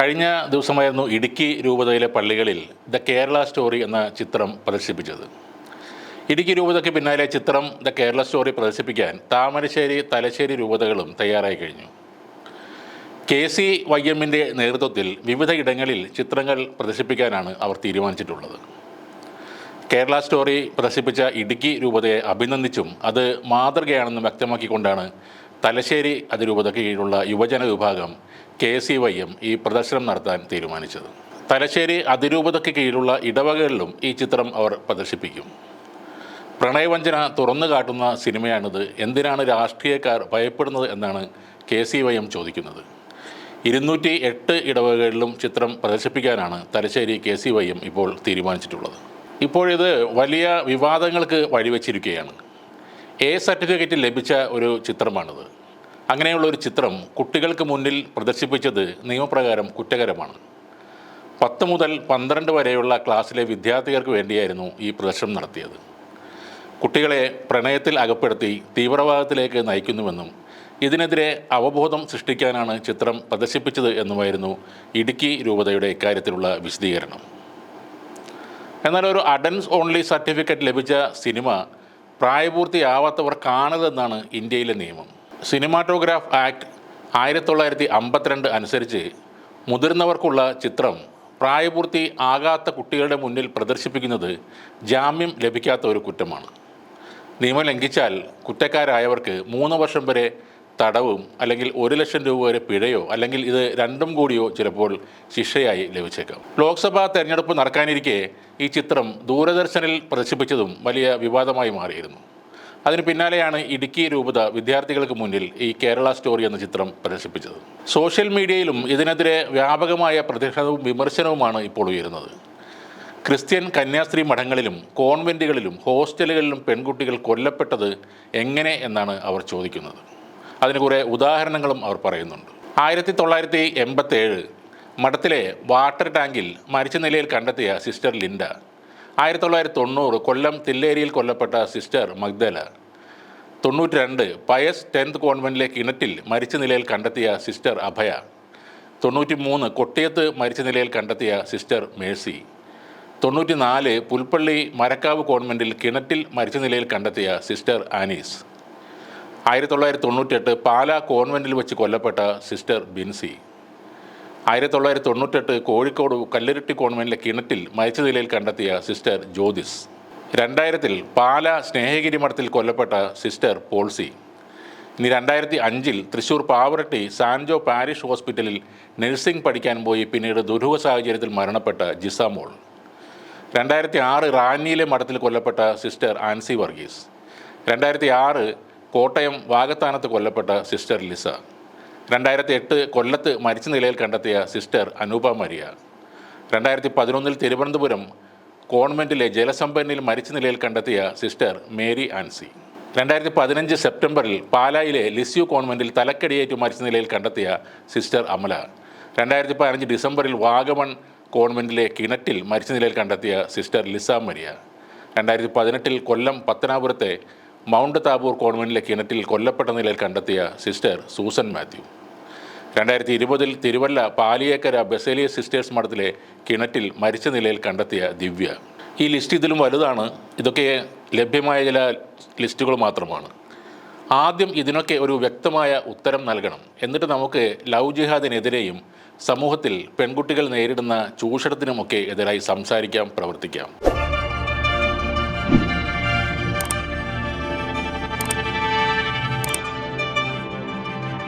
കഴിഞ്ഞ ദിവസമായിരുന്നു ഇടുക്കി രൂപതയിലെ പള്ളികളിൽ ദ കേരള സ്റ്റോറി എന്ന ചിത്രം പ്രദർശിപ്പിച്ചത്. ഇടുക്കി രൂപതയ്ക്ക് പിന്നാലെ ചിത്രം ദ കേരള സ്റ്റോറി പ്രദർശിപ്പിക്കാൻ താമരശ്ശേരി തലശ്ശേരി രൂപതകളും തയ്യാറായി കഴിഞ്ഞു. കെ സി വൈ എമ്മിന്റെ നേതൃത്വത്തിൽ വിവിധ ഇടങ്ങളിൽ ചിത്രങ്ങൾ പ്രദർശിപ്പിക്കാനാണ് അവർ തീരുമാനിച്ചിട്ടുള്ളത്. കേരള സ്റ്റോറി പ്രദർശിപ്പിച്ച ഇടുക്കി രൂപതയെ അഭിനന്ദിച്ചും അത് മാതൃകയാണെന്ന് വ്യക്തമാക്കിക്കൊണ്ടാണ് തലശ്ശേരി അതിരൂപതയ്ക്ക് കീഴിലുള്ള യുവജന വിഭാഗം കെ സി വൈ എം ഈ പ്രദർശനം നടത്താൻ തീരുമാനിച്ചത്. തലശ്ശേരി അതിരൂപതയ്ക്ക് കീഴിലുള്ള ഇടവകകളിലും ഈ ചിത്രം അവർ പ്രദർശിപ്പിക്കും. പ്രണയവഞ്ചന തുറന്നു കാട്ടുന്ന സിനിമയാണിത്. എന്തിനാണ് രാഷ്ട്രീയക്കാർ ഭയപ്പെടുന്നത് എന്നാണ് കെ സി വൈ എം ചോദിക്കുന്നത്. ഇരുന്നൂറ്റി എട്ട് ഇടവകകളിലും ചിത്രം പ്രദർശിപ്പിക്കാനാണ് Thalassery K C Y M ഇപ്പോൾ തീരുമാനിച്ചിട്ടുള്ളത്. ഇപ്പോഴിത് വലിയ വിവാദങ്ങൾക്ക് വഴിവെച്ചിരിക്കുകയാണ്. എ സർട്ടിഫിക്കറ്റ് ലഭിച്ച ഒരു ചിത്രമാണിത്. അങ്ങനെയുള്ള ഒരു ചിത്രം കുട്ടികൾക്ക് മുന്നിൽ പ്രദർശിപ്പിച്ചത് നിയമപ്രകാരം കുറ്റകരമാണ്. പത്ത് മുതൽ പന്ത്രണ്ട് വരെയുള്ള ക്ലാസ്സിലെ വിദ്യാർത്ഥികൾക്ക് വേണ്ടിയായിരുന്നു ഈ പ്രദർശനം നടത്തിയത്. കുട്ടികളെ പ്രണയത്തിൽ അകപ്പെടുത്തി തീവ്രവാദത്തിലേക്ക് നയിക്കുന്നുവെന്നും ഇതിനെതിരെ അവബോധം സൃഷ്ടിക്കാനാണ് ചിത്രം പ്രദർശിപ്പിച്ചത് എന്നുമായിരുന്നു ഇടുക്കി രൂപതയുടെ ഇക്കാര്യത്തിലുള്ള വിശദീകരണം. എന്നാൽ ഒരു അഡൻസ് ഓൺലി സർട്ടിഫിക്കറ്റ് ലഭിച്ച സിനിമ പ്രായപൂർത്തിയാവാത്തവർ കാണരുതെന്നാണ് ഇന്ത്യയിലെ നിയമം. സിനിമാറ്റോഗ്രാഫ് ആക്ട് ആയിരത്തി തൊള്ളായിരത്തി അമ്പത്തിരണ്ട് അനുസരിച്ച് മുതിർന്നവർക്കുള്ള ചിത്രം പ്രായപൂർത്തി ആകാത്ത കുട്ടികളുടെ മുന്നിൽ പ്രദർശിപ്പിക്കുന്നത് ജാമ്യം ലഭിക്കാത്ത ഒരു കുറ്റമാണ്. നിയമം ലംഘിച്ചാൽ കുറ്റക്കാരായവർക്ക് മൂന്ന് വർഷം വരെ തടവും അല്ലെങ്കിൽ ഒരു ലക്ഷം രൂപ വരെ പിഴയോ അല്ലെങ്കിൽ ഇത് രണ്ടും കൂടിയോ ചിലപ്പോൾ ശിക്ഷയായി ലഭിച്ചേക്കാം. ലോക്സഭാ തെരഞ്ഞെടുപ്പ് നടക്കാനിരിക്കെ ഈ ചിത്രം ദൂരദർശനിൽ പ്രദർശിപ്പിച്ചതും വലിയ വിവാദമായി മാറിയിരുന്നു. അതിന് പിന്നാലെയാണ് ഇടുക്കി രൂപത വിദ്യാർത്ഥികൾക്ക് മുന്നിൽ ഈ കേരള സ്റ്റോറി എന്ന ചിത്രം പ്രദർശിപ്പിച്ചത്. സോഷ്യൽ മീഡിയയിലും ഇതിനെതിരെ വ്യാപകമായ പ്രതിഷേധവും വിമർശനവുമാണ് ഇപ്പോൾ ഉയരുന്നത്. ക്രിസ്ത്യൻ കന്യാസ്ത്രീ മഠങ്ങളിലും കോൺവെന്റുകളിലും ഹോസ്റ്റലുകളിലും പെൺകുട്ടികൾ കൊല്ലപ്പെട്ടത് എങ്ങനെ എന്നാണ് അവർ ചോദിക്കുന്നത്. അതിന് കുറേ ഉദാഹരണങ്ങളും അവർ പറയുന്നുണ്ട്. ആയിരത്തി തൊള്ളായിരത്തി എൺപത്തേഴ് മഠത്തിലെ വാട്ടർ ടാങ്കിൽ മരിച്ച നിലയിൽ കണ്ടെത്തിയ സിസ്റ്റർ ലിൻഡ. ആയിരത്തി തൊള്ളായിരത്തി തൊണ്ണൂറ് കൊല്ലം തില്ലേരിയിൽ കൊല്ലപ്പെട്ട സിസ്റ്റർ മഗ്ദല. തൊണ്ണൂറ്റി രണ്ട് പയസ് ടെൻത്ത് കോൺവെന്റിലെ കിണറ്റിൽ മരിച്ച നിലയിൽ കണ്ടെത്തിയ സിസ്റ്റർ അഭയ. തൊണ്ണൂറ്റി മൂന്ന് കൊട്ടിയത്ത് മരിച്ച നിലയിൽ കണ്ടെത്തിയ സിസ്റ്റർ മേഴ്സി. തൊണ്ണൂറ്റി നാല് പുൽപ്പള്ളി മരക്കാവ് കോൺവെന്റിൽ കിണറ്റിൽ മരിച്ച നിലയിൽ കണ്ടെത്തിയ സിസ്റ്റർ ആനീസ്. ആയിരത്തി തൊള്ളായിരത്തി തൊണ്ണൂറ്റെട്ട് പാലാ കോൺവെന്റിൽ വെച്ച് കൊല്ലപ്പെട്ട സിസ്റ്റർ ബിൻസി. ആയിരത്തി തൊള്ളായിരത്തി തൊണ്ണൂറ്റെട്ട് കോഴിക്കോട് കല്ലുരുട്ടി കോൺവെന്റിലെ കിണറ്റിൽ മരിച്ച നിലയിൽ കണ്ടെത്തിയ സിസ്റ്റർ ജ്യോതിസ്. രണ്ടായിരത്തിൽ പാലാ സ്നേഹഗിരി മഠത്തിൽ കൊല്ലപ്പെട്ട സിസ്റ്റർ പോൾസി. ഇനി രണ്ടായിരത്തി അഞ്ചിൽ തൃശ്ശൂർ പാവറട്ടി സാൻജോ പാരിഷ് ഹോസ്പിറ്റലിൽ നഴ്സിംഗ് പഠിക്കാൻ പോയി പിന്നീട് ദുരൂഹ സാഹചര്യത്തിൽ മരണപ്പെട്ട ജിസാമോൾ രണ്ടായിരത്തി ആറ് റാന്നിയിലെ മഠത്തിൽ കൊല്ലപ്പെട്ട സിസ്റ്റർ ആൻസി വർഗീസ്. രണ്ടായിരത്തി ആറ് കോട്ടയം വാഗത്താനത്ത് കൊല്ലപ്പെട്ട സിസ്റ്റർ ലിസ. രണ്ടായിരത്തി എട്ട് കൊല്ലത്ത് മരിച്ച നിലയിൽ കണ്ടെത്തിയ സിസ്റ്റർ അനൂപ മരിയ. രണ്ടായിരത്തി പതിനൊന്നിൽ തിരുവനന്തപുരം കോൺവെന്റിലെ ജലസമ്പന്നിൽ മരിച്ച നിലയിൽ കണ്ടെത്തിയ സിസ്റ്റർ മേരി ആൻസി. രണ്ടായിരത്തി പതിനഞ്ച് സെപ്റ്റംബറിൽ പാലായിലെ ലിസ്യു കോൺവെന്റിൽ തലക്കടിയേറ്റു മരിച്ച നിലയിൽ കണ്ടെത്തിയ സിസ്റ്റർ അമല. രണ്ടായിരത്തി പതിനഞ്ച് ഡിസംബറിൽ വാഗമൺ കോൺവെന്റിലെ കിണറ്റിൽ മരിച്ച നിലയിൽ കണ്ടെത്തിയ സിസ്റ്റർ ലിസ മരിയ. രണ്ടായിരത്തി പതിനെട്ടിൽ കൊല്ലം പത്തനാപുരത്തെ മൗണ്ട് താബൂർ കോൺവെന്റിലെ കിണറ്റിൽ കൊല്ലപ്പെട്ട നിലയിൽ കണ്ടെത്തിയ സിസ്റ്റർ സൂസൻ മാത്യു. രണ്ടായിരത്തി ഇരുപതിൽ തിരുവല്ല പാലിയേക്കര ബസേലിയ സിസ്റ്റേഴ്സ് മഠത്തിലെ കിണറ്റിൽ മരിച്ച നിലയിൽ കണ്ടെത്തിയ ദിവ്യ. ഈ ലിസ്റ്റ് ഇതിലും വലുതാണ്. ഇതൊക്കെ ലഭ്യമായ ചില ലിസ്റ്റുകൾ മാത്രമാണ്. ആദ്യം ഇതിനൊക്കെ ഒരു വ്യക്തമായ ഉത്തരം നൽകണം. എന്നിട്ട് നമുക്ക് ലവ് ജിഹാദിനെതിരെയും സമൂഹത്തിൽ പെൺകുട്ടികൾ നേരിടുന്ന ചൂഷണത്തിനുമൊക്കെ എതിരായി സംസാരിക്കാം പ്രവർത്തിക്കാം.